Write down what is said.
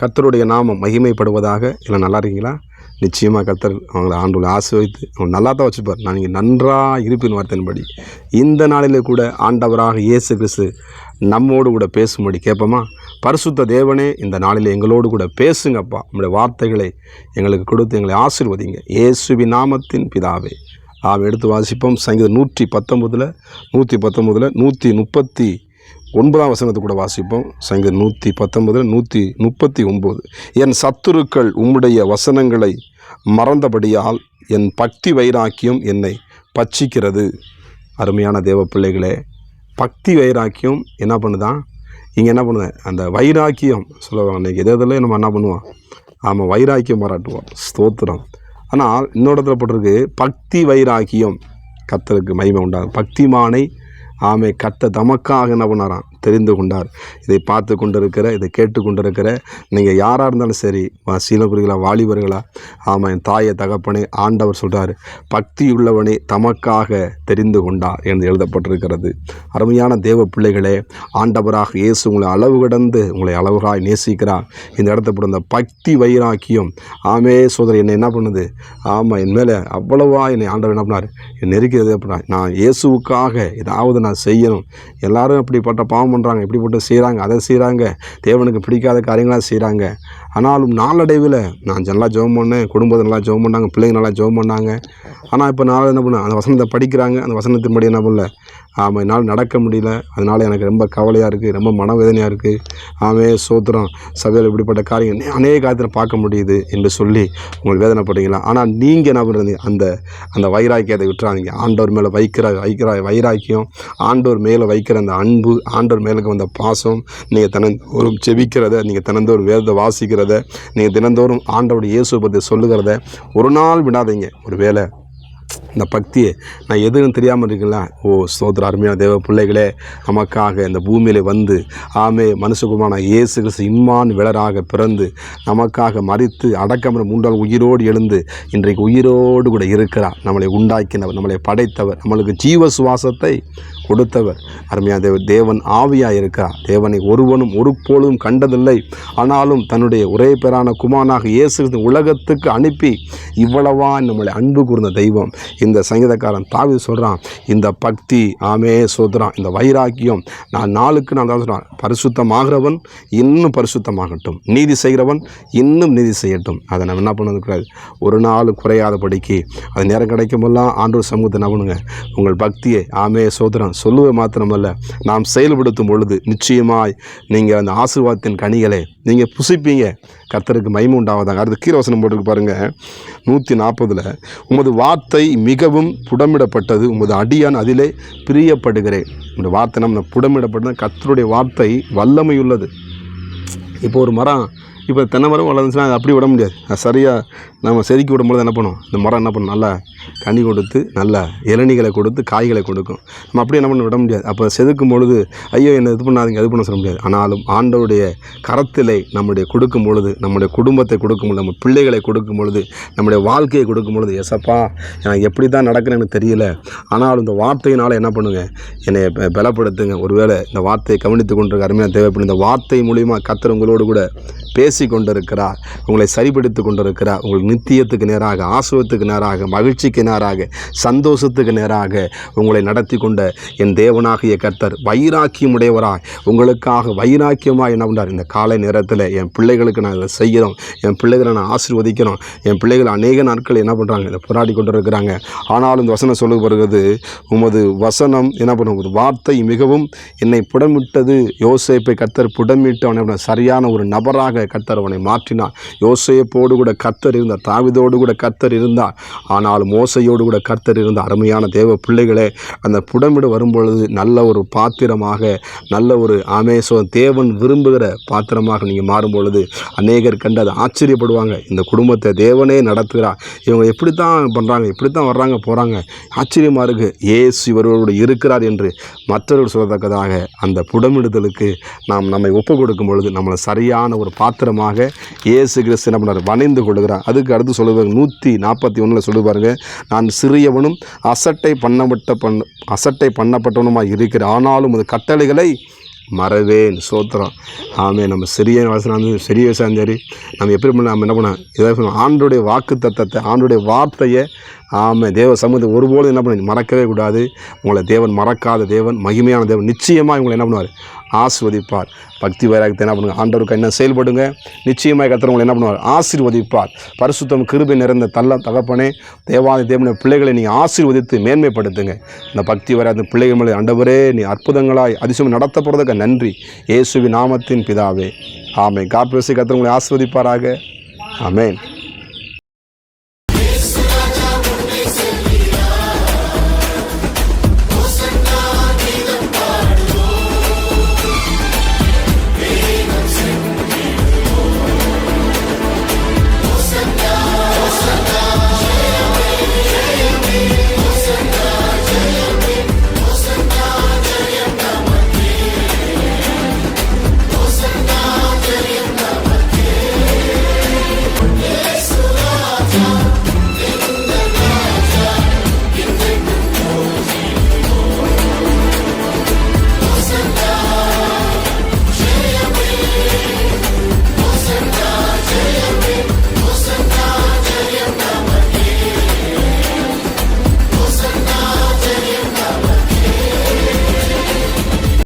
கர்த்தருடைய நாமம் மகிமைப்படுவதாக. இல்லை நல்லா இருக்கீங்களா? நிச்சயமாக கர்த்தர் அவங்களை ஆண்டுகளை ஆசிர்வதித்து அவங்க நல்லா தான் வச்சுப்பார் நான் நீங்கள் நன்றாக இருப்பின் வார்த்தையின்படி. இந்த நாளிலே கூட ஆண்டவராக இயேசு கிறிஸ்து நம்மோடு கூட பேசும்படி கேட்போமா? பரிசுத்த தேவனே இந்த நாளில் எங்களோடு கூட பேசுங்கப்பா. உங்களுடைய வார்த்தைகளை எங்களுக்கு கொடுத்து எங்களை ஆசீர்வதிங்க. இயேசுவி நாமத்தின் பிதாவே. நாம் எடுத்து வாசிப்போம். சங்கீதம் நூற்றி பத்தொம்பதில் நூற்றி பத்தொம்பதில் நூற்றி முப்பத்தி ஒன்பதாம் வசனத்தை கூட வாசிப்போம். சங்க நூற்றி பத்தொன்பதில் நூற்றி முப்பத்தி ஒம்பது என் சத்துருக்கள் உம்முடைய வசனங்களை மறந்தபடியால் என் பக்தி வைராக்கியம் என்னை பச்சிக்கிறது அருமையான தேவ பிள்ளைகளே பக்தி வைராக்கியம் என்ன பண்ணுதான்? இங்கே என்ன பண்ணுவேன் அந்த வைராக்கியம் சொல்லுவாங்க அன்னைக்கு. எது எதில் நம்ம என்ன பண்ணுவோம்? ஆமாம் வைராக்கியம் பாராட்டுவோம். ஸ்தோத்திரம். ஆனால் இன்னொரு இடத்துல போட்டிருக்கு பக்தி வைராக்கியம். கத்தருக்கு மகிமை உண்டாகும். பக்திமானை ஆமை கத்த தமக்காக என்ன பண்ணாராம் தெரிந்து கொண்டார். இதை பார்த்து கொண்டிருக்கிற இதை கேட்டு கொண்டிருக்கிற நீங்கள் யாராக இருந்தாலும் சரி வா- வாலிபர்களா ஆமாம் என் தாயை தகப்பனே ஆண்டவர் சொல்கிறார் பக்தி உள்ளவனே தமக்காக தெரிந்து கொண்டார் என்று எழுதப்பட்டிருக்கிறது. அருமையான தேவ பிள்ளைகளே ஆண்டவராக இயேசு உங்களை அளவு கடந்து உங்களை அளவுகாய் நேசிக்கிறார். இந்த இடத்த பிறந்த இந்த பக்தி வைராக்கியம் ஆமே சோதரி என்னை என்ன பண்ணுது? ஆமாம் என் மேலே அவ்வளவா என்னை ஆண்டவர் என்ன பண்ணார்? என்னை நெருக்கிறது அப்படின்னா நான் இயேசுவுக்காக ஏதாவது நான் செய்யணும். எல்லாரும் அப்படிப்பட்ட பாவம் பண்ணுறாங்க இப்படிப்பட்ட செய்கிறாங்க அதை செய்கிறாங்க தேவனுக்கு பிடிக்காத காரியங்களாக செய்கிறாங்க ஆனாலும் நாளடைவில் நான் நல்லா ஜெபம் பண்ணேன் குடும்பத்தை நல்லா ஜெபம் பண்ணாங்க பிள்ளைங்க நல்லா ஜெபம் பண்ணாங்க. ஆனால் இப்போ நான் என்ன பண்ணேன் அந்த வசனத்தை படிக்கிறாங்க. அந்த வசனத்தின்படி என்ன பண்ணல? ஆமாம் என்னால் நடக்க முடியல. அதனால் எனக்கு ரொம்ப கவலையாக இருக்குது ரொம்ப மனவேதனையாக இருக்குது ஆமே சோத்திரம் சபையில் இப்படிப்பட்ட காரியம் அநேக காலத்தில் பார்க்க முடியுது என்று சொல்லி உங்களுக்கு வேதனைப்படுறீங்களா? ஆனால் நீங்கள் என்ன பண்ணுறது அந்த அந்த வைராக்கியத்தை விட்டுறாதீங்க. ஆண்டவர் மேலே வைக்கிற வைக்கிற வைராக்கியம் ஆண்டோர் மேலே வைக்கிற அந்த அன்பு ஆண்டோர் மேலுக்கு வந்த பாசம் நீங்கள் தினந்தோறும் செபிக்கிறத நீங்கள் தினந்தோறும் வேதத்தை வாசிக்கிறத நீங்கள் தினந்தோறும் ஆண்டவருடைய இயேசு பற்றி சொல்லுகிறத ஒரு நாள் விடாதீங்க. ஒரு வேளை இந்த பக்தியை நான் எதுன்னு தெரியாமல் இருக்கீங்களா? ஓ ஸ்தோத்திர அருமையான தேவ பிள்ளைகளே நமக்காக இந்த பூமியில் வந்து ஆமே மனுஷகுமான இயேசு கிறிஸ்து இம்மான் விளராக பிறந்து நமக்காக மறித்து அடக்கமர மூன்றால் உயிரோடு எழுந்து இன்றைக்கு உயிரோடு கூட இருக்கிறார். நம்மளை உண்டாக்கினவர் நம்மளை படைத்தவர் நம்மளுக்கு ஜீவ சுவாசத்தை கொடுத்தவர். அருமையாக தேவ தேவன் ஆவியாக இருக்கிறார் தேவனை ஒருவனும் ஒரு போலும் கண்டதில்லை. ஆனாலும் தன்னுடைய ஒரே பேரான குமானாக இயேசு உலகத்துக்கு அனுப்பி இவ்வளவா நம்மளை அன்பு கூர்ந்த தெய்வம். இந்த சங்கீதக்காரன் தாவி சொல்கிறான் இந்த பக்தி ஆமே சோதரான் இந்த வைராக்கியம் நான் நாளுக்கு நான் தான் சொல்கிறேன் பரிசுத்தமாகிறவன் இன்னும் பரிசுத்தமாகட்டும். நீதி செய்கிறவன் இன்னும் நீதி செய்யட்டும். அதை நம்ம என்ன பண்ணக்கூடாது ஒரு நாள் குறையாதபடிக்கு அது நேரம் கிடைக்கும்போதெல்லாம் ஆண்டோர் சமூகத்தை நம்பணுங்க உங்கள் பக்தியை ஆமே சோதரம் சொல்லுவது மாத்திரமல்ல நாம் செயல்படுத்தும் பொழுது நிச்சயமாய் நீங்கள் அந்த ஆசீர்வாதத்தின் கனிகளை நீங்கள் புசிப்பீங்க. கர்த்தருக்கு மைமு உண்டாவதாங்க அடுத்து கீரவசனம் போட்டிருக்கு பாருங்கள் நூற்றி நாற்பதில் உமது வார்த்தை மிகவும் புடமிடப்பட்டது உமது அடியான் அதிலே பிரியப்படுகிறேன். இந்த வார்த்தை நம்ம புடமிடப்பட்டது. கர்த்தருடைய வார்த்தை வல்லமையுள்ளது. இப்போ ஒரு மரம் இப்போ தென்னை மரம் வளர்ந்துச்சுன்னா அது அப்படி விட முடியாது. அது சரியாக நம்ம செதுக்கி விடும்போது என்ன பண்ணுவோம் இந்த மரம் என்ன பண்ணும்? நல்லா கனி கொடுத்து நல்ல இளநிகளை கொடுத்து காய்களை கொடுக்கும். நம்ம அப்படியே என்ன பண்ண விட முடியாது. அப்போ செதுக்கும் பொழுது ஐயோ என்ன இது பண்ணாதீங்க அது பண்ண சொல்ல முடியாது. ஆனாலும் ஆண்டவருடைய கரத்திலை நம்முடைய கொடுக்கும் பொழுது நம்முடைய குடும்பத்தை கொடுக்கும் பொழுது நம்ம பிள்ளைகளை கொடுக்கும் பொழுது நம்முடைய வாழ்க்கையை கொடுக்கும் பொழுது எசப்பா எனக்கு எப்படி தான் நடக்கிறேன்னு தெரியல. ஆனாலும் இந்த வார்த்தையினால் என்ன பண்ணுங்கள் என்னை பலப்படுத்துங்க. ஒருவேளை இந்த வார்த்தையை கவனித்து கொண்டிருக்க அருமையாக தேவைப்படும் இந்த வார்த்தை மூலிமா கத்தர் உங்களோடு கூட பேசி கொண்டிருக்கிறார். உங்களை சரிபடுத்தி கொண்டிருக்கிறார். உங்கள் நித்தியத்துக்கு நேராக ஆசுவத்துக்கு நேராக மகிழ்ச்சிக்கு நேராக சந்தோஷத்துக்கு நேராக உங்களை நடத்தி கொண்ட என் தேவனாகிய கர்த்தர் வைராக்கியம் உடையவராய் உங்களுக்காக வைராக்கியமாக என்ன பண்ணார் இந்த காலை நேரத்தில் என் பிள்ளைகளுக்கு நான் இதை செய்கிறோம். என் பிள்ளைகளை நான் ஆசிர்வதிக்கிறோம். என் பிள்ளைகள் அநேக நாட்கள் என்ன பண்ணுறாங்க இதை போராடி கொண்டு இருக்கிறாங்க ஆனாலும் இந்த வசனம் சொல்ல வருகிறது உமது வசனம் என்ன பண்ணும் ஒரு வார்த்தை மிகவும் என்னை புடமிட்டது. யோசேப்பை கத்தர் புடமிட்டு அவனை சரியான ஒரு நபராக கத்தர் அவனை மாற்றினார். யோசேப்போடு கூட கத்தர் இருந்தார் தாவிதோடு கூட கத்தர் இருந்தார். ஆனால் மோசையோடு கூட கத்தர் இருந்த அருமையான தேவ பிள்ளைகளே அந்த புடமிடு வரும்பொழுது நல்ல ஒரு பாத்திரமாக நல்ல ஒரு ஆமேசோ தேவன் விரும்புகிற பாத்திரமாக நீங்கள் மாறும் பொழுது அநேகர் கண்டு அதை ஆச்சரியப்படுவாங்க. இந்த குடும்பத்தை தேவனே நடத்துகிறார். இவங்க எப்படி தான் பண்ணுறாங்க இப்படி தான் வர்றாங்க போகிறாங்க ஆச்சரியமாக இருக்குது ஏசு இவர்களோடு இருக்கிறார் என்று மற்றவர்கள் சொல்லத்தக்கதாக அந்த புடமிடுதலுக்கு நாம் நம்மை ஒப்பு கொடுக்கும் பொழுது நம்மளை சரியான ஒரு பாத்திரமாக இயேசு கிறிஸ்து என்ன வணிந்து வணைந்து கொள்கிறார் அதுக்கு அடுத்து சொல்லுவாங்க நூற்றி நாற்பத்தி ஒன்றில் சொல்லுவாருங்க நான் சிறியவனும் அசட்டை பண்ணப்பட்ட பண் அசட்டை பண்ணப்பட்டவனுமாக இருக்கிறேன். ஆனாலும் அது கட்டளைகளை மறவேன் சோத்திரம் ஆமே நம்ம சிறிய வயசுல சிறிய வயசாக சரி நம்ம எப்படி பண்ண நம்ம என்ன பண்ண இதாக சொல்லணும். ஆண்டுடைய வாக்கு தத்தத்தை ஆண்டுடைய வார்த்தையை ஆமாம் தேவ சமூகத்தை ஒருபோதும் என்ன பண்ண மறக்கவே கூடாது. உங்களை தேவன் மறக்காத தேவன் மகிமையான தேவன் நிச்சயமாக இவங்களை என்ன பண்ணுவார்? ஆசிர்வதிப்பார். பக்தி வைராகத்தை என்ன பண்ணுங்க? ஆண்டவருக்கு என்ன செயல்படுங்க? நிச்சயமாக கர்த்தர் உங்களை என்ன பண்ணுவார்? ஆசீர்வதிப்பார். பரிசுத்தம் கிருபை நிறைந்த தள்ள தகப்பனே தேவாதி தேவனுடைய பிள்ளைகளை நீங்கள் ஆசீர்வதித்து மேன்மைப்படுத்துங்க. இந்த பக்தி வராத பிள்ளைகள் மேலே ஆண்டவரே நீ அற்புதங்களாய் அதிசயம் நடத்த போகிறதுக்கு நன்றி. இயேசுவி நாமத்தின் பிதாவே. ஆமே காப்பேசி கர்த்தர் உங்களை ஆசிர்வதிப்பாராக. ஆமேன்.